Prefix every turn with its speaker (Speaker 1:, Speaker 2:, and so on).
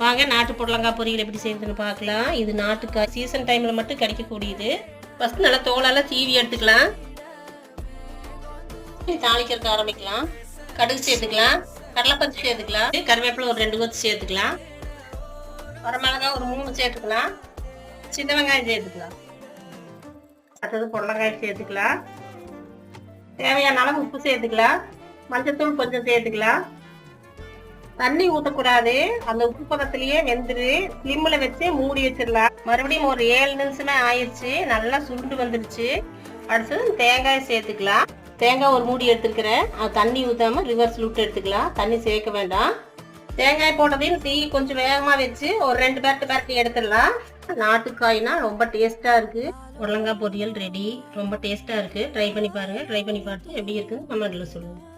Speaker 1: வாங்க நாட்டு புடலங்காய் பொரியல் எப்படி செய்யுதுன்னு பார்க்கலாம். இது நாட்டுக்காய் சீசன் டைமில் மட்டும் கிடைக்கக்கூடியது. ஃபஸ்ட் நல்லா தோலெல்லாம் சீவி எடுத்துக்கலாம். தாளிக்கிறதுக்கு ஆரம்பிக்கலாம். கடுகு சேர்த்துக்கலாம். கடலைப்பருப்பு சேர்த்துக்கலாம். கருவேப்பிலை ஒரு ரெண்டு கொத்து சேர்த்துக்கலாம். வரமிளகா ஒரு மூணு சேர்த்துக்கலாம். சின்ன வெங்காயம் சேர்த்துக்கலாம். அடுத்தது புடலங்காய் சேர்த்துக்கலாம். தேவையான அளவு உப்பு சேர்த்துக்கலாம். மஞ்சத்தூள் கொஞ்சம் சேர்த்துக்கலாம். தண்ணி ஊற்றக்கூடாது அந்த உப்பு பதத்திலேயே வெந்துரு. ஸ்லிம்மில் வச்சு மூடி வச்சிடலாம். மறுபடியும் ஒரு ஏழு நிமிஷமே ஆயிடுச்சு. நல்லா சுருண்டு வந்துருச்சு. அடுத்தது தேங்காய் சேர்த்துக்கலாம். தேங்காய் ஒரு மூடி எடுத்துருக்கிறேன். அது தண்ணி ஊற்றாம ரிவர்ஸ் விட்டு எடுத்துக்கலாம். தண்ணி சேர்க்க வேண்டாம். தேங்காய் போட்டதையும் தீ கொஞ்சம் வேகமாக வச்சு ஒரு ரெண்டு பேர்ட்டு பேர்ட்டு எடுத்துடலாம். நாட்டுக்காய்னா ரொம்ப டேஸ்ட்டாக இருக்குது புடலங்காய் பொரியல் ரெடி ரொம்ப டேஸ்ட்டாக இருக்குது ட்ரை பண்ணி பாருங்கள் ட்ரை பண்ணி பார்த்து எப்படி இருக்குன்னு கமெண்ட்டில் சொல்லுங்கள்